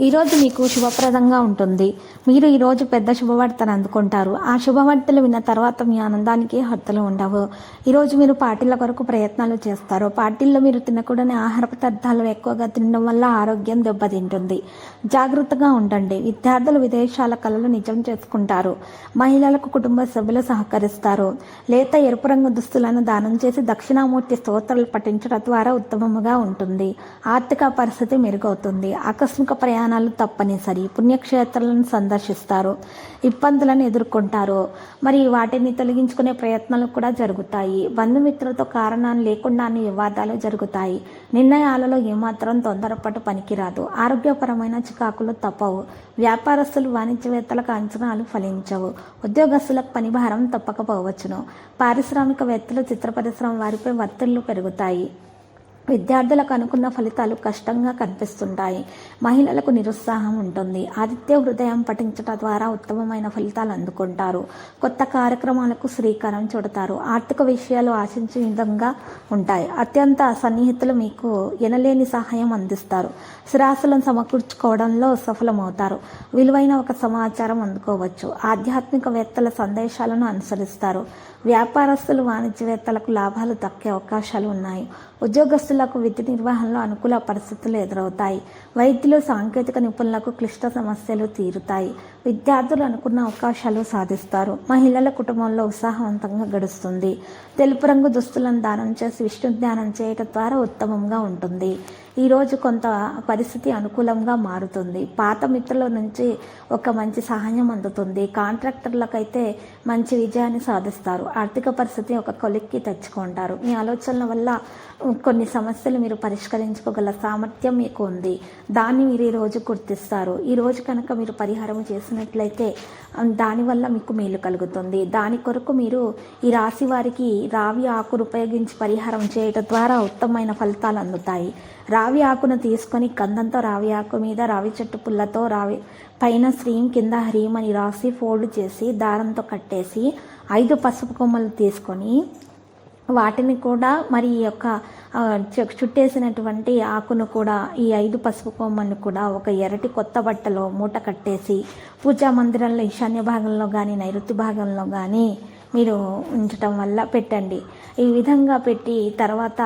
ఈరోజు మీకు శుభప్రదంగా ఉంటుంది. మీరు ఈరోజు పెద్ద శుభవార్తను అందుకుంటారు. ఆ శుభవార్తలు విన్న తర్వాత మీ ఆనందానికి హద్దులు ఉండవు. ఈరోజు మీరు పార్టీల కొరకు ప్రయత్నాలు చేస్తారు. పార్టీల్లో మీరు తినకూడని ఆహార పదార్థాలు ఎక్కువగా తినడం వల్ల ఆరోగ్యం దెబ్బతింటుంది. జాగ్రత్తగా ఉండండి. విద్యార్థులు విదేశాల కళలు నిజం చేసుకుంటారు. మహిళలకు కుటుంబ సభ్యులు సహకరిస్తారు. లేత ఎరుపు రంగు దుస్తులను దానం చేసి దక్షిణామూర్తి స్తోత్రాలు పఠించడం ద్వారా ఉత్తమముగా ఉంటుంది. ఆర్థిక పరిస్థితి మెరుగవుతుంది. ఆకస్మిక ప్రయాణాలు తప్పనిసరి. పుణ్యక్షేత్రాలను సందర్శిస్తారు. ఇబ్బందులను ఎదుర్కొంటారు. మరి వాటిని తొలగించుకునే ప్రయత్నాలు కూడా జరుగుతాయి. బంధుమిత్రులతో లేకుండా అన్ని వివాదాలు జరుగుతాయి. నిర్ణయాలలో ఏమాత్రం తొందరపాటు పనికిరాదు. ఆరోగ్యపరమైన చికాకులు తప్పవు. వ్యాపారస్తులు వాణిజ్యవేత్తలకు అంచనాలు ఫలించవు. ఉద్యోగస్తులకు పని భారం తప్పకపోవచ్చును. పారిశ్రామికవేత్తలు చిత్ర పరిశ్రమ వారిపై ఒత్తిళ్ళు పెరుగుతాయి. విద్యార్థులకు అనుకున్న ఫలితాలు కష్టంగా కనిపిస్తుంటాయి. మహిళలకు నిరుత్సాహం ఉంటుంది. ఆదిత్య హృదయం పఠించడం ద్వారా ఉత్తమమైన ఫలితాలు అందుకుంటారు. కొత్త కార్యక్రమాలకు శ్రీకారం చుడతారు. ఆర్థిక విషయాలు ఆశించే విధంగా ఉంటాయి. అత్యంత సన్నిహితులు మీకు ఎనలేని సహాయం అందిస్తారు. స్థిరాస్తులను సమకూర్చుకోవడంలో సఫలమవుతారు. విలువైన ఒక సమాచారం అందుకోవచ్చు. ఆధ్యాత్మికవేత్తల సందేశాలను అనుసరిస్తారు. వ్యాపారస్తులు వాణిజ్యవేత్తలకు లాభాలు దక్కే అవకాశాలు ఉన్నాయి. నర్సులకు విధి నిర్వహణలో అనుకూల పరిస్థితులు ఎదురవుతాయి. వైద్యులు సాంకేతిక నిపుణులకు క్లిష్ట సమస్యలు తీరుతాయి. విద్యార్థులు అనుకున్న అవకాశాలు సాధిస్తారు. మహిళల కుటుంబంలో ఉత్సాహవంతంగా గడుస్తుంది. తెలుపు రంగు దుస్తులను దానం చేసి విష్ణు ధ్యానం చేయటం ద్వారా ఉత్తమంగా ఉంటుంది. ఈరోజు కొంత పరిస్థితి అనుకూలంగా మారుతుంది. పాత మిత్రుల నుంచి ఒక మంచి సహాయం అందుతుంది. కాంట్రాక్టర్లకైతే మంచి విజయాన్ని సాధిస్తారు. ఆర్థిక పరిస్థితి ఒక కొలిక్కి తెచ్చుకుంటారు. మీ ఆలోచనల వల్ల కొన్ని సమస్యలు మీరు పరిష్కరించుకోగల సామర్థ్యం మీకు ఉంది. దాన్ని మీరు ఈరోజు గుర్తిస్తారు. ఈరోజు కనుక మీరు పరిహారం చేసినట్లయితే దానివల్ల మీకు మేలు కలుగుతుంది. దాని కొరకు మీరు ఈ రాశి వారికి రావి ఆకును ఉపయోగించి పరిహారం చేయడం ద్వారా ఉత్తమమైన ఫలితాలు అందుతాయి. రావి ఆకును తీసుకొని కందంతో రావి ఆకు మీద రావి చెట్టు పుల్లతో రావి పైన శ్రీం కింద హ్రీం అని రాసి ఫోల్డ్ చేసి దారంతో కట్టేసి ఐదు పసుపు కొమ్మలు తీసుకొని వాటిని కూడా మరి ఈ యొక్క చుట్టేసినటువంటి ఆకును కూడా ఈ ఐదు పసుపు కొమ్మను కూడా ఒక ఎరటి కొత్త బట్టలో మూట కట్టేసి పూజా మందిరంలో ఈశాన్య భాగంలో కానీ నైరుతి భాగంలో కానీ మీరు ఉంచటం వల్ల పెట్టండి. ఈ విధంగా పెట్టి తర్వాత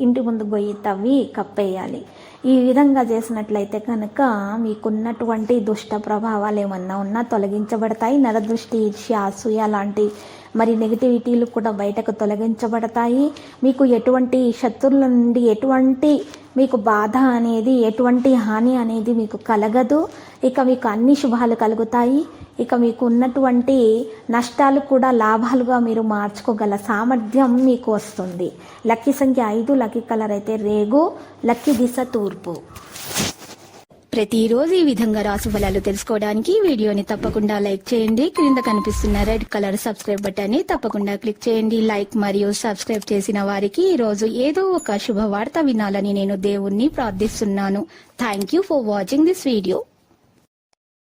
ఇంటి ముందు గొయ్యి తవ్వి కప్పేయాలి. ఈ విధంగా చేసినట్లయితే కనుక మీకున్నటువంటి దుష్ట ప్రభావాలు ఏమన్నా ఉన్నా తొలగించబడతాయి. నరదృష్టి ఈర్ష్య అసూయ లాంటి మరి నెగిటివిటీలు కూడా బయటకు తొలగించబడతాయి. మీకు ఎటువంటి శత్రువుల నుండి ఎటువంటి మీకు బాధ అనేది ఎటువంటి హాని అనేది మీకు కలగదు. ఇక మీకు అన్ని శుభాలు కలుగుతాయి. ఇక మీకు ఉన్నటువంటి నష్టాలు కూడా లాభాలుగా మీరు మార్చుకోగల సామర్థ్యం మీకు వస్తుంది. లక్కీ సంఖ్య ఐదు లక్కీ కలర్ అయితే రేగు లక్కీ దిశ తూర్పు. ప్రతిరోజు ఈ విధంగా రాశి ఫలాలు తెలుసుకోవడానికి వీడియోని తప్పకుండా లైక్ చేయండి. క్రింద కనిపిస్తున్న రెడ్ కలర్ సబ్స్క్రైబ్ బటన్ని తప్పకుండా క్లిక్ చేయండి. లైక్ మరియు సబ్స్క్రైబ్ చేసిన వారికి ఈ రోజు ఏదో ఒక శుభవార్త వినాలని నేను దేవుణ్ణి ప్రార్థిస్తున్నాను. Thank you for watching this video